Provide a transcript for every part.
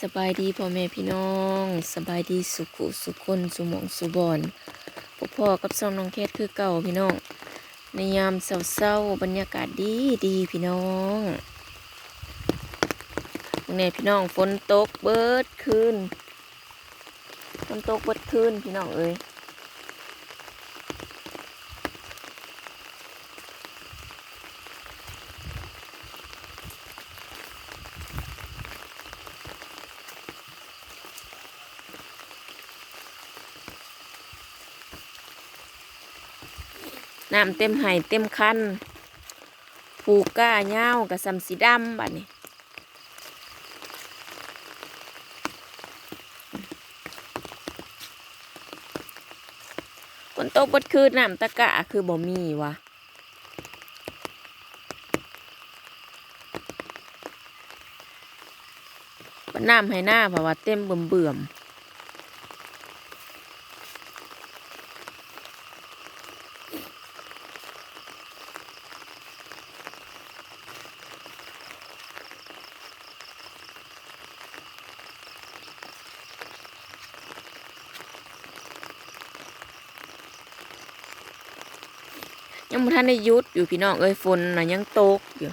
สบายดีพ่อแม่พี่น้อง สบายดีสุขุสุขคนสุหมองสุบอนพ่อพ่อกับซ่องน้องแคทคือเก่าพี่น้อง ในยามเศร้าๆบรรยากาศดีดีพี่น้องเนี่ยพี่น้องฝนตกเบิดคืนฝนตกเบิดคืนพี่น้องเอ้ย น้ำเต็มไห่เต็มคันปูกก้าเง่ากับซำสีดำบัดนี้ฝนตกบดคืนน้ำตะกะคือบ่มีวะน้ำให้หน้าเพราะว่าเต็มเบิ่มเบื่อม ยังบ่ทันได้ยุดอยู่พี่น้องเอ้ยฝนน่ะยังตกอยู่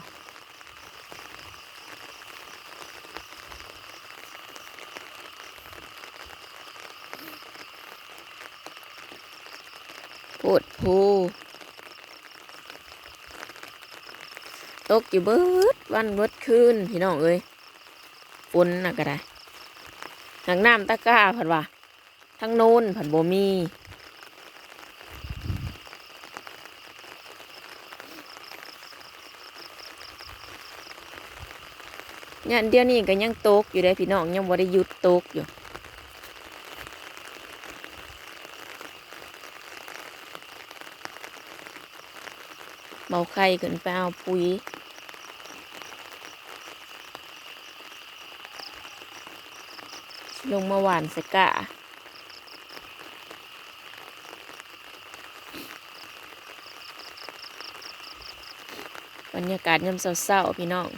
โพดโพตกอยู่เบิดวันเบิดคืนพี่น้องเอ้ยฝนน่ะก็ได้ทางน้ำตะก้าผัดว่าทางโน้นผัดบ่มี เนี่ยเดี๋ยวนี้ก็ยังตกอยู่เลยพี่น้องยังบ่ได้หยุดตกอยู่เบาไข่ขึ้นไปเอาปุ๋ยลงมาหวานสกะบรรยากาศยามเศร้าๆพี่น้อง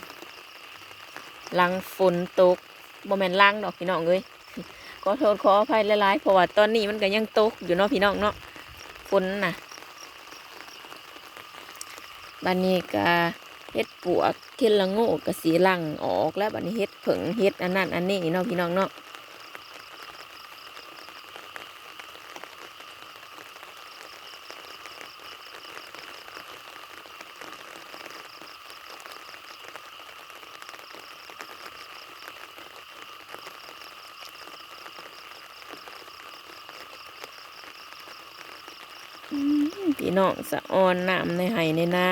หลังฝนตกบ่แม่นลังดอกพี่น้องเอ้ยขอโทษขออภัยหลายๆเพราะว่าตอนนี้มันก็ยังตกอยู่เนาะพี่น้องเนาะฝนน่ะบันนี้ก็เฮ็ดปวกเค็ดละโง่กะสีลังออกแล้วบันนี้เฮ็ดผึ่งเฮ็ดอันนั้นอันนี้เนาะพี่น้องเนาะอืม พี่น้องสะออนน้ำในไห้ในนา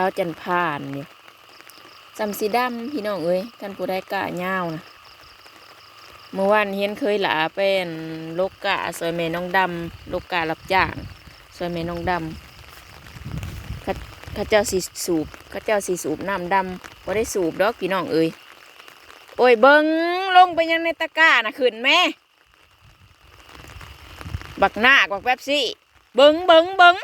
าวจันผ่านอยู่จำสีดำพี่น้องเอ้ยท่านผู้ได้กะยาวนะเมื่อวานเห็นเคยหลาเป็นโลกกะซอยแม่น้องดำโลกกะรับจ้างซอยแม่น้องดำข้าเข้าเจ้าสีสูบข้าเจ้าสีสูบน้ำดำพอได้สูบดอกพี่น้องเอ้ยโอ้ยเบิงลงไปยังในตะกร้านะขึ้นแม่บักหน้ากบักแป๊บซี่เบิงเบิงเบิง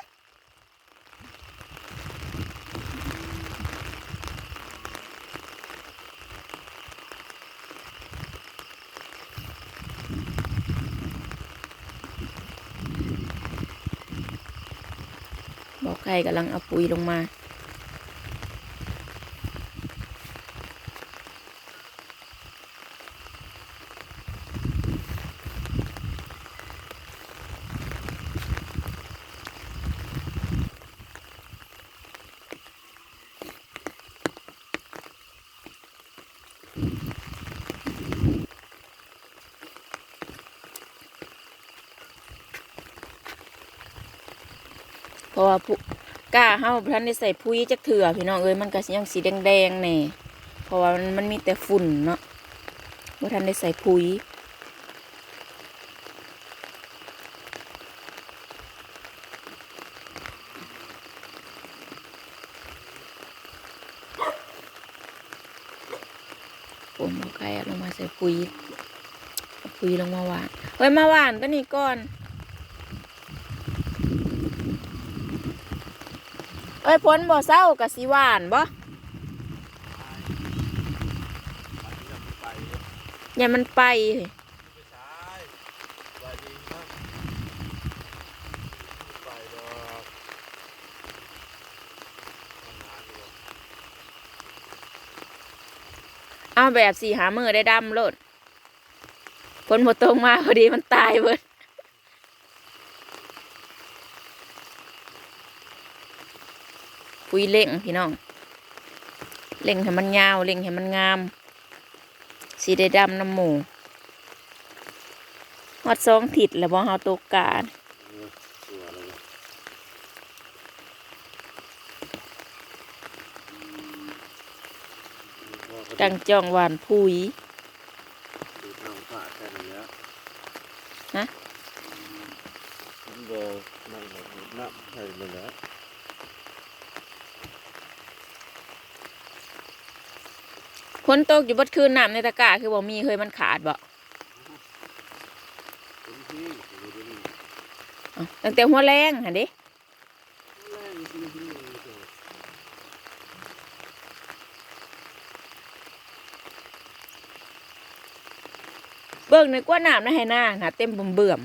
บอกใครกำลังเอาปุ๋ยลงมาเพราะว่า ก้าเฮาท่านได้ใส่ปุ๋ยจักเถื่อพี่น้องเอ้ยมันก็ยังสีแดงๆแน่เพราะว่ามันมีแต่ฝุ่นเนาะว่าท่านได้ใส่ปุ๋ยผมก็าไก่ลงมาใส่ปุ๋ยปุ๋ยลงมาหวานเฮ้ยมาหวานตัวนี้ก่อน เอ้ยพ้นบ่เศร้ากับสีหวานบ่อย่ามันไปเอาแบบสีหามือได้ดำโลดพ้นหมดตรงมาพอดีมันตายเบิด ปุ๋ยเล่งพี่น้องเล่งให้มันยาวเล่งให้มันงาม สีได้ดำน้ำหมูฮอดสองถิดแล้วบ่เฮาตกกาดตัวอะไรวะกังจองหวานพุยดูทางฝ่าแค่นี้แล้วฮะ มันโบนั่งแบบน้ำใช่เลยแล้ว ฝนตกอยู่บดคืนน้ำในตะกร้าคือบ่มีเคยมันขาดบ่เต็มที่ดูดินี่เอ้าตั้งแต่หัวแรงหันดิเบิ่งในกว่าน้ำในะให้หน้าน่ะเต็มเบิ่ม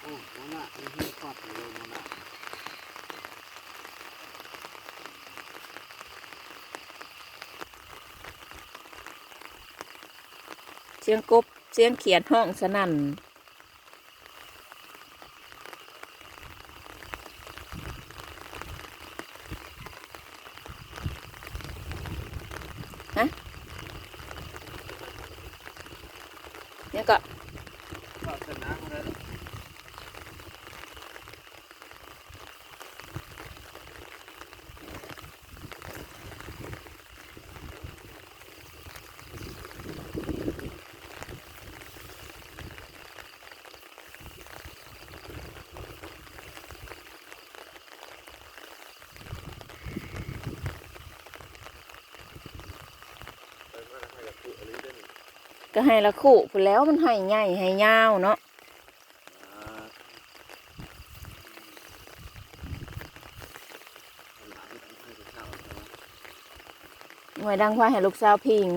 โอ้โหน่ะมันที่ปัดเลยมันน่ะ ๆ เสียงกบ เสียงเขียนห้องสนั่นฮะเนี่ยก็ ปัดชนะมาแล้ว ก็ให้ละคู่พู้นแล้วมันให้ใหญ่ให้ยาวเนาะหน่วยดังควายให้ลูกสาวพิง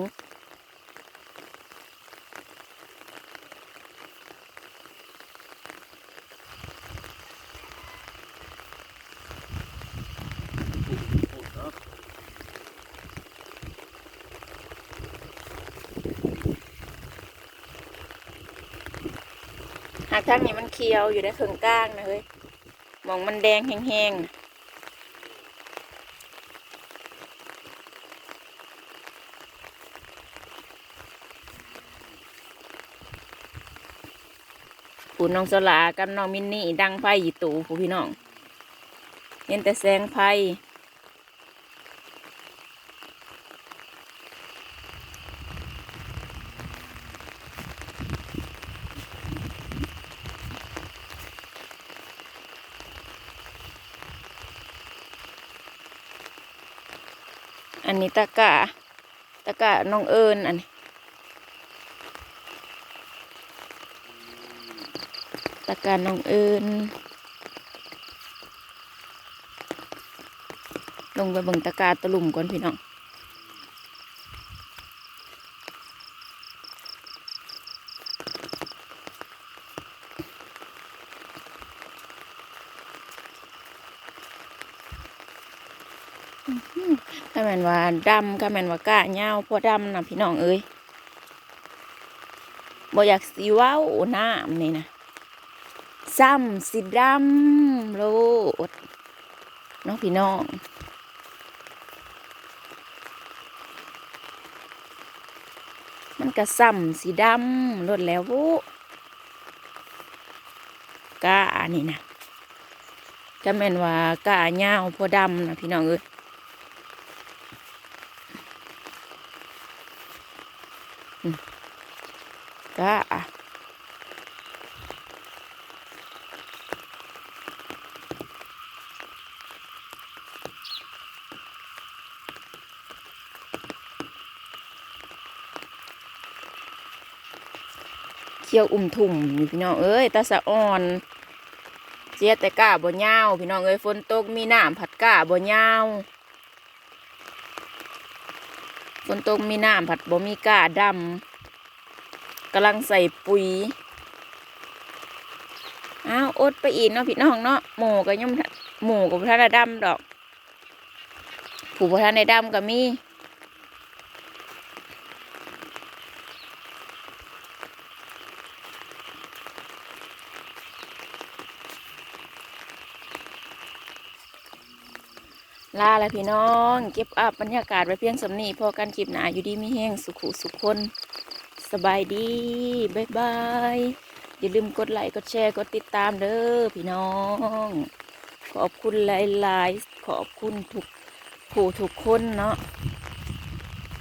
ทางนี้มันเคี้ยวอยู่ในเครื่องกลางนะเฮ้ยมองมันแดงแห้งๆผู้น้องสลากับน้องมินนี่ดังไฟอยู่ตู่ผู้พี่น้องเห็นแต่แสงไฟ นนี้ตะกะตะกะน้องเอิญอันนี้ตะกะน้องเอิญลงไปเบิ่งตะกาตะลุ่มก่อนพี่น้องก็แม่ นดำก็แม่นว่ากะยาพอดำนะพี่น้องเอ้ยบ่อยากสิเว้าวน้ำนี่นะซ้ำสิดำโลดน้องพี่น้องมันก็ซ้ำสีดำลดแล้วบุกาอันนี้นะก็แม่นว่ากาเงาพอดำนะพี่น้องเอ้ยอืมกา ขียวอุ่มทุ่มพี่น้องเอ้ยตาสะอ่อนเจียแต่ก้าบ่ยาวพี่น้องเอ้ยฝนตกมีน้ำผัดก้าบ่ยาวฝนตกมีน้ำผัดบ่มีก้าดำกำลังใส่ปุ๋ยอ้าวอดไปอีกเนาะพี่น้องเนาะหมูก็ยังบ่ทันหมูกับท่านดำดอก ผู้บ่ท่านได้ดำก็มี ลาแล้วพี่น้อง เก็บอัพบรรยากาศไว้เพียงสำนีพอกันคลิปหนาอยู่ดีมีแห้งสุขุสุขคน สบายดีบายบาย อย่าลืมกดไลค์กดแชร์กดติดตามเด้อพี่น้อง ขอบคุณหลายๆขอบคุณทุกผู้ทุกคนเนาะ